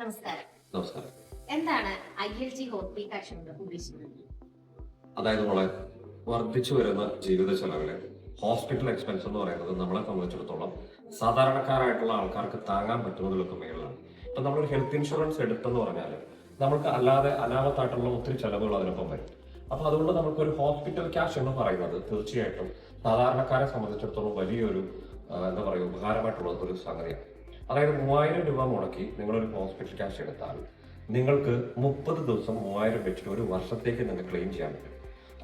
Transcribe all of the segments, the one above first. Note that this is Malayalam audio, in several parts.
നമസ്കാരം. നമസ്കാരം. എന്താണ് I L G hospital cash കൊണ്ട് ഉദ്ദേശിക്കുന്നത്? അതായത് നമ്മളെ വർദ്ധിച്ചു വരുന്ന ജീവിത ചെലവിൽ ഹോസ്പിറ്റൽ എക്സ്പെൻസ് എന്ന് പറയുന്നത് നമ്മളെ സംബന്ധിച്ചിടത്തോളം സാധാരണക്കാരായിട്ടുള്ള ആൾക്കാർക്ക് താങ്ങാൻ പറ്റുന്നതിലൊക്കെ മേളിലാണ്. ഇപ്പൊ നമ്മളൊരു ഹെൽത്ത് ഇൻഷുറൻസ് എടുത്തെന്ന് പറഞ്ഞാൽ നമുക്ക് അല്ലാതെ അനാമത്തായിട്ടുള്ള ഒത്തിരി ചെലവുകൾ അതിനൊപ്പം വരും. അപ്പൊ അതുകൊണ്ട് നമുക്ക് ഒരു ഹോസ്പിറ്റൽ ക്യാഷ് എന്ന് പറയുന്നത് തീർച്ചയായിട്ടും സാധാരണക്കാരെ സംബന്ധിച്ചിടത്തോളം വലിയൊരു എന്താ പറയുക ഉപകാരമായിട്ടുള്ള ഒരു സംഗതിയാണ്. അതായത് മൂവായിരം രൂപ മുടക്കി നിങ്ങളൊരു ഹോസ്പിറ്റൽ ക്യാഷ് എടുത്താൽ നിങ്ങൾക്ക് മുപ്പത് ദിവസം മൂവായിരം വെച്ചിട്ട് ഒരു വർഷത്തേക്ക് നിങ്ങൾക്ക് ക്ലെയിം ചെയ്യാൻ പറ്റും.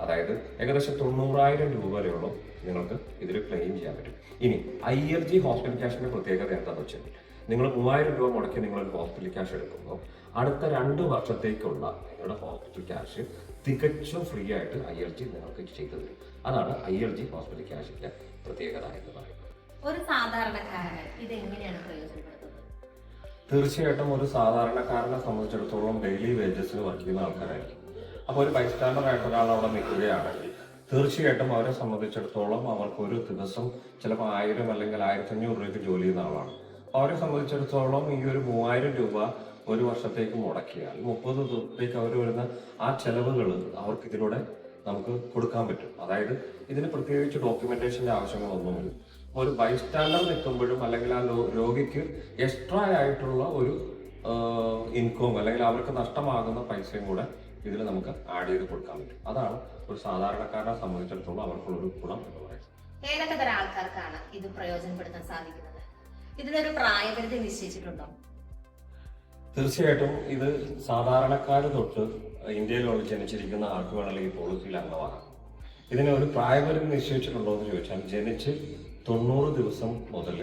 അതായത് ഏകദേശം തൊണ്ണൂറായിരം രൂപ വരെയുള്ള നിങ്ങൾക്ക് ഇതിൽ ക്ലെയിം ചെയ്യാൻ പറ്റും. ഇനി ഐ എൽ ജി ഹോസ്പിറ്റൽ ക്യാഷിന്റെ പ്രത്യേകത എന്താണെന്ന് വെച്ചാൽ നിങ്ങൾ മൂവായിരം രൂപ മുടക്കി നിങ്ങൾ ഒരു ഹോസ്പിറ്റൽ ക്യാഷ് എടുക്കുമ്പോൾ അടുത്ത രണ്ട് വർഷത്തേക്കുള്ള നിങ്ങളുടെ ഹോസ്പിറ്റൽ ക്യാഷ് തികച്ചും ഫ്രീ ആയിട്ട് ഐ എൽ ജി നിങ്ങൾക്ക് ചെയ്തു തരും. അതാണ് ഐ എൽ ജി ഹോസ്പിറ്റൽ ക്യാഷിന്റെ പ്രത്യേകത എന്ന് പറയുന്നത്. ഒരു സാധാരണക്കാരൻ ഇത് എങ്ങനെയാണ് തീർച്ചയായിട്ടും ഒരു സാധാരണക്കാരനെ സംബന്ധിച്ചിടത്തോളം ഡെയിലി വേജസിന് വർക്ക് ചെയ്യുന്ന ആൾക്കാരായിരിക്കും. അപ്പോൾ ഒരു ബൈസ്റ്റാൻഡർ ആയിട്ട് ഒരാൾ അവിടെ നിൽക്കുകയാണെങ്കിൽ തീർച്ചയായിട്ടും അവരെ സംബന്ധിച്ചിടത്തോളം അവർക്ക് ഒരു ദിവസം ചിലപ്പോൾ ആയിരം അല്ലെങ്കിൽ ആയിരത്തി അഞ്ഞൂറ് രൂപയ്ക്ക് ജോലി ചെയ്യുന്ന ആളാണ്. അവരെ സംബന്ധിച്ചിടത്തോളം ഈ ഒരു മൂവായിരം രൂപ ഒരു വർഷത്തേക്ക് മുടക്കിയാൽ മുപ്പത് ദിവസത്തേക്ക് അവർ വരുന്ന ആ ചെലവുകൾ അവർക്ക് ഇതിലൂടെ നമുക്ക് കൊടുക്കാൻ പറ്റും. അതായത് ഇതിന് പ്രത്യേകിച്ച് ഡോക്യുമെന്റേഷന്റെ ആവശ്യങ്ങളൊന്നുമില്ല. ഒരു ബൈസ്റ്റാൻഡർ നിൽക്കുമ്പോഴും അല്ലെങ്കിൽ ആ രോഗിക്ക് എക്സ്ട്രാ ആയിട്ടുള്ള ഒരു ഇൻകം അല്ലെങ്കിൽ അവർക്ക് നഷ്ടമാകുന്ന പൈസയും കൂടെ ഇതിൽ നമുക്ക് ആഡ് ചെയ്ത് കൊടുക്കാൻ പറ്റും. അതാണ് ഒരു സാധാരണക്കാരനെ സംബന്ധിച്ചിടത്തോളം അവർക്കുള്ള ഒരു ഗുണം എന്ന് പറയുന്നത്. ഏതൊക്കെ തരം ആൾക്കാർക്കാണ് ഇത് പ്രയോജനപ്പെടുത്താൻ സാധിക്കുന്നത്? ഇതിനൊരു പ്രായപരിധി നിശ്ചയിച്ചിട്ടുണ്ടോ? തീർച്ചയായിട്ടും ഇത് സാധാരണക്കാർ തൊട്ട് ഇന്ത്യയിലുള്ള ജനിച്ചിരിക്കുന്ന ആർക്ക് വേണമെങ്കിൽ ഈ പോളിസിയിൽ അംഗമാകാം. ഇതിനെ ഒരു പ്രായപരിധി നിശ്ചയിച്ചിട്ടുണ്ടോ എന്ന് ചോദിച്ചാൽ ജനിച്ച് തൊണ്ണൂറ് ദിവസം മുതൽ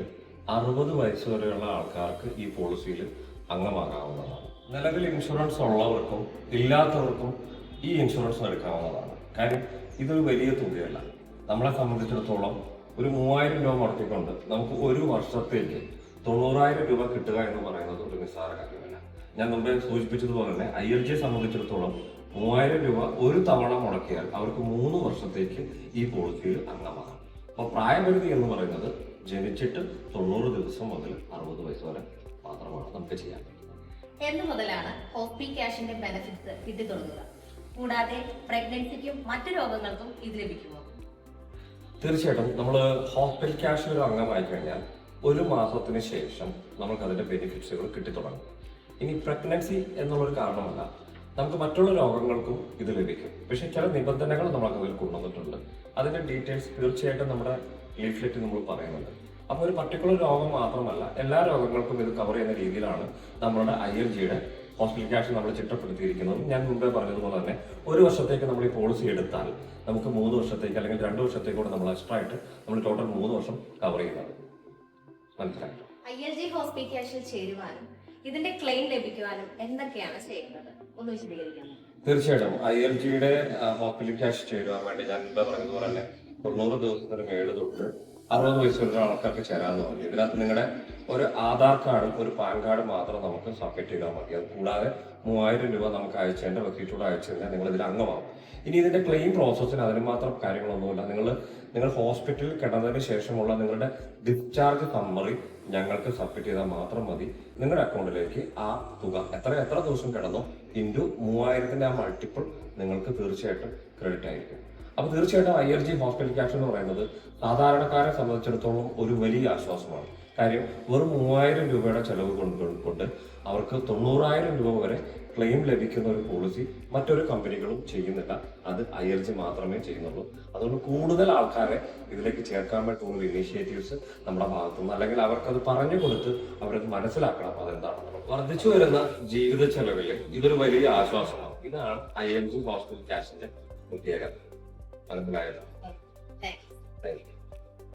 അറുപത് വയസ്സ് വരെയുള്ള ആൾക്കാർക്ക് ഈ പോളിസിയിൽ അംഗമാകാവുന്നതാണ്. നിലവിൽ ഇൻഷുറൻസ് ഉള്ളവർക്കും ഇല്ലാത്തവർക്കും ഈ ഇൻഷുറൻസ് എടുക്കാവുന്നതാണ്. കാര്യം ഇതൊരു വലിയ തുകയല്ല. നമ്മളെ സംബന്ധിച്ചിടത്തോളം ഒരു മൂവായിരം രൂപ മുടക്കിക്കൊണ്ട് നമുക്ക് ഒരു വർഷത്തേക്ക് തൊണ്ണൂറായിരം രൂപ കിട്ടുക എന്ന് പറയുന്നത് ഒരു നിസ്സാര കാര്യമല്ല. ഞാൻ മുമ്പേ സൂചിപ്പിച്ചതുപോലെ തന്നെ ഐ എൽ ജിയെ സംബന്ധിച്ചിടത്തോളം മൂവായിരം രൂപ ഒരു തവണ മുടക്കിയാൽ അവർക്ക് മൂന്ന് വർഷത്തേക്ക് ഈ പോളിസിയിൽ അംഗമാകാം. അപ്പോൾ പ്രായപരിധി എന്ന് പറയുന്നത് ജനിച്ചിട്ട് തൊണ്ണൂറ് ദിവസം മുതൽ അറുപത് വയസ്സ് വരെ മാത്രമാണ് നമുക്ക് ചെയ്യാൻ പറ്റുന്നത്. എന്ന് മുതലാണ് ഹോസ്പിറ്റൽ ക്യാഷിന്റെ ബെനിഫിറ്റ്സ് കിട്ടിത്തുടങ്ങുക. കൂടാതെ പ്രഗ്നൻസിക്കും മറ്റു രോഗങ്ങൾക്കും ഇത് ലഭിക്കുമോ? തീർച്ചയായിട്ടും നമ്മൾ ഹോസ്പിറ്റൽ ക്യാഷിൽ ഒരു അംഗമായി കഴിഞ്ഞാൽ ഒരു മാസത്തിന് ശേഷം നമുക്ക് അതിന്റെ ബെനിഫിറ്റ്സുകൾ കിട്ടിത്തുടങ്ങും. ഇനി പ്രഗ്നൻസി എന്നുള്ളൊരു കാരണമല്ല. നമുക്ക് മറ്റുള്ള രോഗങ്ങൾക്കും ഇത് ലഭിക്കും. പക്ഷേ ചില നിബന്ധനകൾ നമുക്ക് അതിൽ കൊണ്ടുവന്നിട്ടുണ്ട്. അതിന്റെ ഡീറ്റെയിൽസ് തീർച്ചയായിട്ടും നമ്മുടെ ലീഫ്ലെറ്റ് നമ്മൾ പറയുന്നുണ്ട്. അപ്പോൾ ഒരു പർട്ടിക്കുലർ രോഗം മാത്രമല്ല എല്ലാ രോഗങ്ങൾക്കും ഇത് കവർ ചെയ്യുന്ന രീതിയിലാണ് നമ്മളുടെ ഐ എൽ ജിയുടെ ഹോസ്പിറ്റൽ ക്യാഷ് നമ്മൾ ചിട്ടപ്പെടുത്തിയിരിക്കുന്നത്. ഞാൻ മുമ്പേ പറഞ്ഞതുപോലെ തന്നെ ഒരു വർഷത്തേക്ക് നമ്മൾ ഈ പോളിസി എടുത്താൽ നമുക്ക് മൂന്ന് വർഷത്തേക്ക് അല്ലെങ്കിൽ രണ്ട് വർഷത്തേക്ക് കൂടെ നമ്മൾ എക്സ്ട്രാ ആയിട്ട് നമ്മൾ ടോട്ടൽ മൂന്ന് വർഷം കവർ ചെയ്യുന്നത് മനസ്സിലായി? ഐ എൽ ജി ഹോസ്പിറ്റൽ ചേരുവാനും ഇതിന്റെ ക്ലെയിം ലഭിക്കുവാനും എന്തൊക്കെയാണ് ചെയ്യുന്നത്? ഒന്ന് വിശദീകരിക്കാം. തീർച്ചയായിട്ടും. ഐ എൽ ജിയുടെ ഹോസ്പിറ്റൽ ക്യാഷ് ചേരുവാൻ വേണ്ടി ഞാൻ മുമ്പേ പറഞ്ഞതുപോലെ തന്നെ തൊണ്ണൂറ് ദിവസത്തിന് മേൾ തൊട്ട് അറുപത് വയസ്സ് വരെ ആൾക്കാർക്ക് ചേരാന്ന് പറഞ്ഞു. ഇതിനകത്ത് നിങ്ങളുടെ ഒരു ആധാർ കാർഡും ഒരു പാൻ കാർഡും മാത്രം നമുക്ക് സബ്മിറ്റ് ചെയ്താൽ മതി. അത് കൂടാതെ മൂവായിരം രൂപ നമുക്ക് അയച്ചതിന്റെ റെസീറ്റൂടെ അയച്ചു കഴിഞ്ഞാൽ നിങ്ങൾ ഇതിൽ അംഗമാവും. ഇനി ഇതിന്റെ ക്ലെയിം പ്രോസസ്സിന് അതിന് മാത്രം കാര്യങ്ങളൊന്നുമില്ല. നിങ്ങൾ നിങ്ങൾ ഹോസ്പിറ്റലിൽ കിടന്നതിന് ശേഷമുള്ള നിങ്ങളുടെ ഡിസ്ചാർജ് സമ്മറി ഞങ്ങൾക്ക് സബ്മിറ്റ് ചെയ്താൽ മാത്രം മതി. നിങ്ങളുടെ അക്കൗണ്ടിലേക്ക് ആ തുക എത്ര എത്ര ദിവസം കിടന്നോ? ഇന്റു മൂവായിരത്തിന്റെ ആ മൾട്ടിപ്പിൾ നിങ്ങൾക്ക് തീർച്ചയായിട്ടും ക്രെഡിറ്റ് ആയിരിക്കും. അപ്പൊ തീർച്ചയായിട്ടും I R G hospital cash എന്ന് പറയുന്നത് സാധാരണക്കാരെ സംബന്ധിച്ചിടത്തോളം ഒരു വലിയ ആശ്വാസമാണ്. കാര്യം വെറും മൂവായിരം രൂപയുടെ ചെലവ് കൊണ്ട് അവർക്ക് തൊണ്ണൂറായിരം രൂപ വരെ ക്ലെയിം ലഭിക്കുന്ന ഒരു പോളിസി മറ്റൊരു കമ്പനികളും ചെയ്യുന്നില്ല. അത് ഐ എൽ ജി മാത്രമേ ചെയ്യുന്നുള്ളൂ. അതുകൊണ്ട് കൂടുതൽ ആൾക്കാരെ ഇതിലേക്ക് ചേർക്കാൻ പറ്റുന്ന ഇനീഷ്യേറ്റീവ്സ് നമ്മുടെ ഭാഗത്തുനിന്ന് അല്ലെങ്കിൽ അവർക്കത് പറഞ്ഞു കൊടുത്ത് അവരത് മനസ്സിലാക്കണം അതെന്താണ് വർദ്ധിച്ചു വരുന്ന ജീവിത ചെലവിൽ ഇതൊരു വലിയ ആശ്വാസമാണ്. ഇതാണ് ഐ എൽ ജി ഹോസ്പിറ്റൽ ക്യാഷിന്റെ പ്രത്യേകത 安排了。